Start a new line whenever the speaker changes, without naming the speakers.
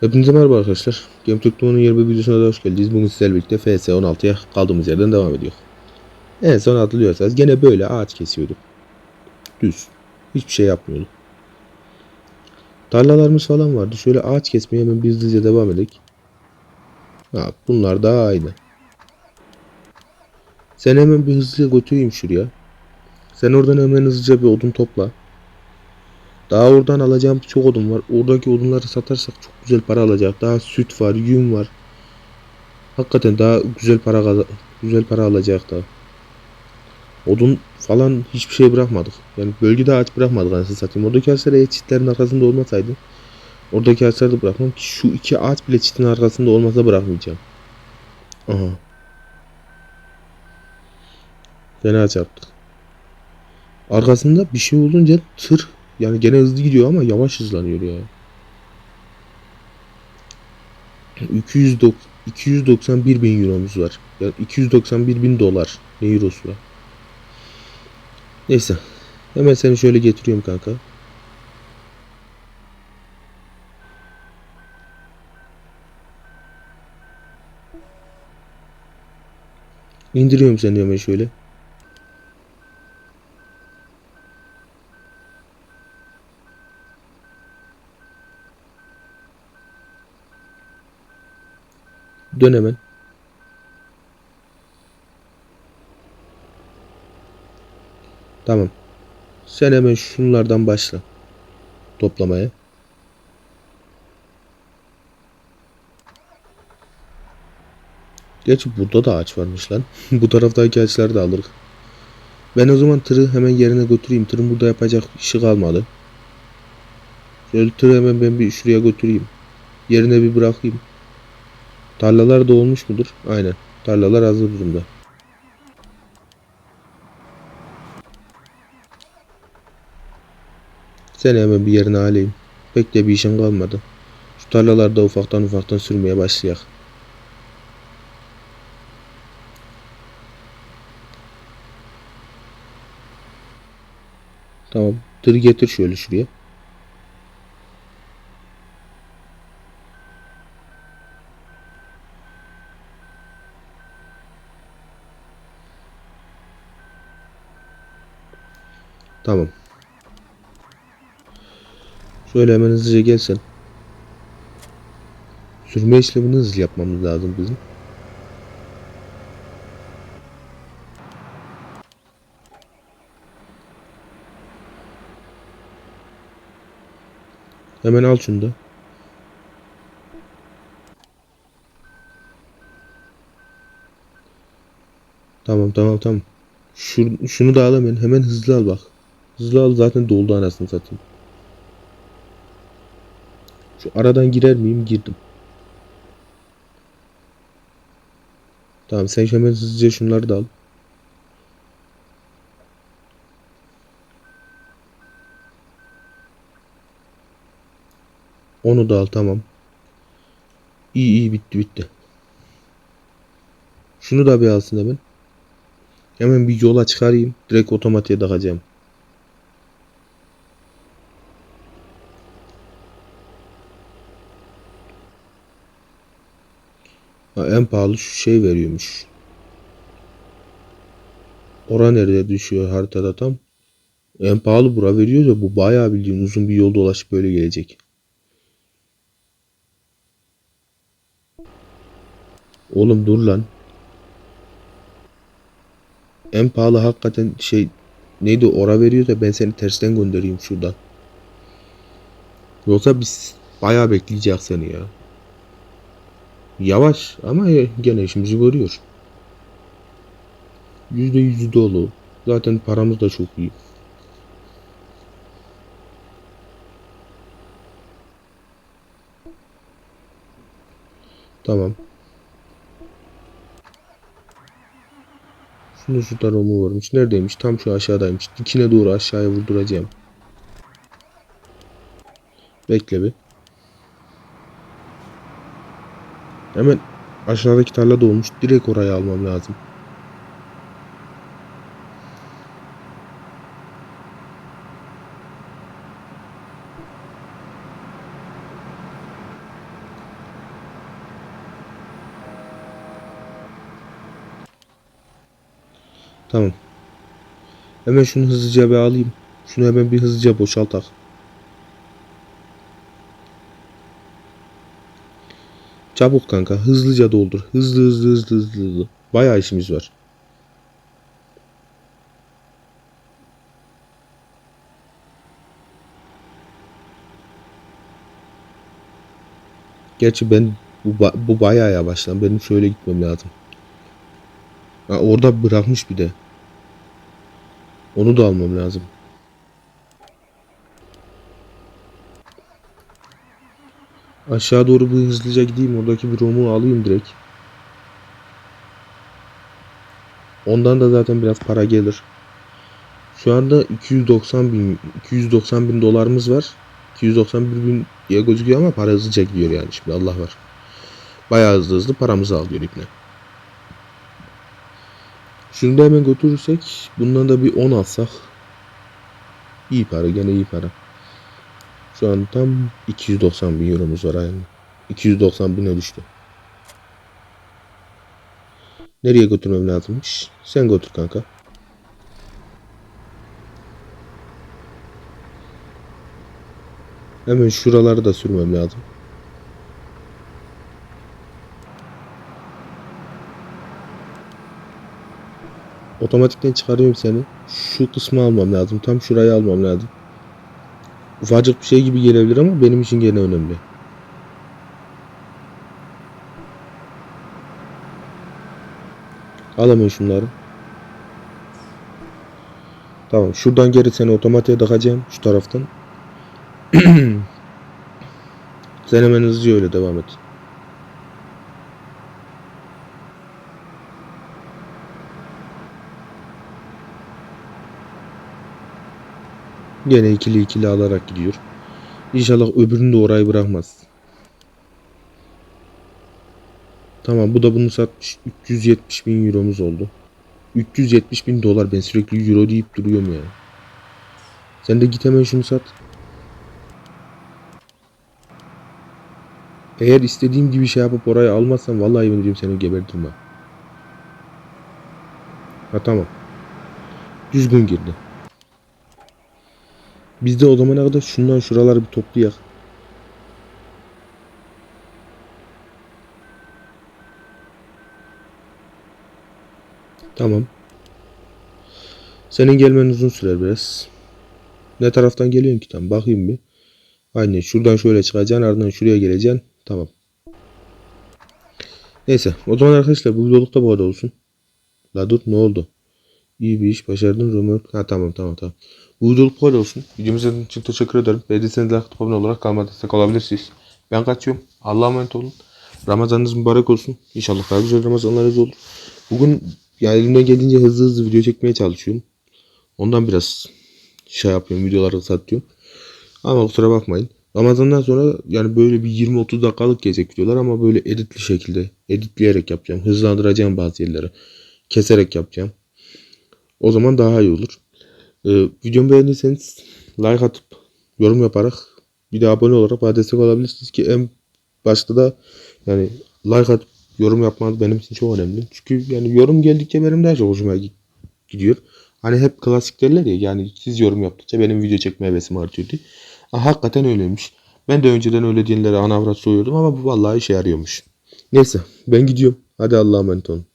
Hepinize merhaba arkadaşlar. Game Tekno'nun 20 videosuna da hoş geldiniz. Bugün sizlerle birlikte FS16'ya kaldığımız yerden devam ediyor. En son hatırlıyorsanız gene böyle ağaç kesiyorduk. Düz. Hiçbir şey yapmıyorduk. Tarlalarımız falan vardı. Şöyle ağaç kesmeye hemen bir hızlıca devam edelim. Ha, bunlar daha aynı. Sen hemen bir hızlıca götüreyim şuraya. Sen oradan hemen hızlıca bir odun topla. Daha oradan alacağım çok odun var. Oradaki odunları satarsak çok güzel para alacak. Daha süt var, yün var. Hakikaten daha güzel para güzel para alacak da. Odun falan hiçbir şey bırakmadık. Yani bölgede ağaç bırakmadık anasını satayım. Oradaki ağaçlar eğer çitlerin arkasında olmasaydı oradaki ağaçları da bırakmam ki şu iki ağaç bile çitin arkasında olmasa bırakmayacağım. Aha. Fena çarptık. Arkasında bir şey olunca tır yani gene hızlı gidiyor ama yavaş hızlanıyor ya. 200 291 bin euromuz var. Yani 291 bin dolar. Ne eurosu var. Neyse. Hemen seni şöyle getiriyorum kanka. İndiriyorum seni hemen şöyle. Dön hemen. Tamam. Sen hemen şunlardan başla. Toplamaya. Gerçi burada da ağaç varmış lan. Bu taraftaki ağaçları da alırız. Ben o zaman tırı hemen yerine götüreyim. Tırın burada yapacak işi kalmadı. Şöyle tırı hemen ben bir şuraya götüreyim. Yerine bir bırakayım. Tarlalar da olmuş mudur? Aynen. Tarlalar hazır durumda. Seni hemen bir yerine alayım. Pek de bir işin kalmadı. Şu tarlalarda ufaktan ufaktan sürmeye başlayak. Tamam. Tır getir şöyle şuraya. Tamam. Şöyle hemen hızlıca gelsen. Sürme işlemini hızlı yapmamız lazım bizim. Hemen al şunu da. Tamam tamam tamam. Şur, şunu da al hemen. Hemen hızlı al bak. Hızlı al zaten doldu anasını satayım. Şu aradan girer miyim? Girdim. Tamam sen hemen hızlıca şunları da al. Onu da al tamam. İyi iyi bitti bitti. Şunu da bir alsın hemen. Hemen bir yola çıkarayım. Direkt otomatiğe takacağım. En pahalı şu şey veriyormuş. Ora nerede düşüyor haritada tam? En pahalı bura veriyor da bu bayağı bildiğin uzun bir yol dolaşıp böyle gelecek. Oğlum dur lan. En pahalı hakikaten şey neydi ora veriyor da ben seni tersten göndereyim şuradan. Yoksa biz bayağı bekleyeceğiz seni ya. Yavaş ama gene işimizi görüyor. Yüzde yüzü dolu. Zaten paramız da çok iyi. Tamam. Şunu şu taromu varmış. Neredeymiş? Tam şu aşağıdaymış. Dikine doğru aşağıya vurduracağım. Bekle bir. Hemen aşağıdaki tarla dolmuş. Direkt oraya almam lazım. Tamam. Hemen şunu hızlıca bir alayım. Şunu hemen bir hızlıca boşaltak. Çabuk kanka hızlıca doldur. Hızlı hızlı hızlı hızlı hızlı. Bayağı işimiz var. Gerçi ben bu, bu bayağı yavaş lan. Benim şöyle gitmem lazım. Ha, orada bırakmış bir de. Onu da almam lazım. Aşağı doğru bir hızlıca gideyim. Oradaki bir romu alayım direkt. Ondan da zaten biraz para gelir. Şu anda 290 bin 290 bin dolarımız var. 291 bin diye gözüküyor ama para hızlıca gidiyor yani şimdi Allah var. Bayağı hızlı hızlı paramızı alıyor ipne. Şunu da hemen götürürsek bundan da bir 10 alsak iyi para gene iyi para. Şu an tam 290 bin euromuz var yani. 290 bine düştü. Nereye götürmem lazımmış? Sen götür kanka. Hemen şuraları da sürmem lazım. Otomatikten çıkarıyorum seni. Şu kısmı almam lazım. Tam şurayı almam lazım. Ufacık bir şey gibi gelebilir ama benim için gene önemli. Al hemen şunları. Tamam. Şuradan geri seni otomatiğe takacağım. Şu taraftan. Sen hemen öyle devam et. Gene ikili ikili alarak gidiyor. İnşallah öbürünü de orayı bırakmaz. Tamam bu da bunu satmış. 370 bin euromuz oldu. 370 bin dolar ben sürekli euro deyip duruyorum ya. Sen de git hemen şunu sat. Eğer istediğim gibi şey yapıp orayı almazsan vallahi yemin ediyorum seni gebertirim ha. Ha tamam. Düzgün girdi. Biz de o zamana kadar şundan şuraları bir toplayak. Tamam. Senin gelmen uzun sürer biraz. Ne taraftan geliyorsun ki tam? Bakayım bir. Aynen şuradan şöyle çıkacaksın ardından şuraya geleceksin. Tamam. Neyse o zaman arkadaşlar bu videoluk da bu kadar olsun. La dur ne oldu? İyi bir iş başardın Römork. Ha tamam tamam tamam. Bu bu kadar olsun. Videomuzu için teşekkür ederim. Beğendiyseniz like atıp olarak kalma destek olabilirsiniz. Ben kaçıyorum. Allah'a emanet olun. Ramazanınız mübarek olsun. İnşallah daha güzel Ramazanlarınız olur. Bugün yani elimden geldiğince hızlı hızlı video çekmeye çalışıyorum. Ondan biraz şey yapıyorum. Videoları satıyorum. Ama kusura bakmayın. Ramazandan sonra yani böyle bir 20-30 dakikalık gelecek videolar ama böyle editli şekilde editleyerek yapacağım. Hızlandıracağım bazı yerleri. Keserek yapacağım. O zaman daha iyi olur. Ee, videomu beğendiyseniz like atıp yorum yaparak bir de abone olarak bana destek olabilirsiniz ki en başta da yani like atıp yorum yapmanız benim için çok önemli. Çünkü yani yorum geldikçe benim daha çok hoşuma gi- gidiyor. Hani hep klasik derler ya yani siz yorum yaptıkça benim video çekme hevesim artıyor diye. Ha, hakikaten öyleymiş. Ben de önceden öyle diyenlere anavrat soyuyordum ama bu vallahi işe yarıyormuş. Neyse ben gidiyorum. Hadi Allah'a emanet olun.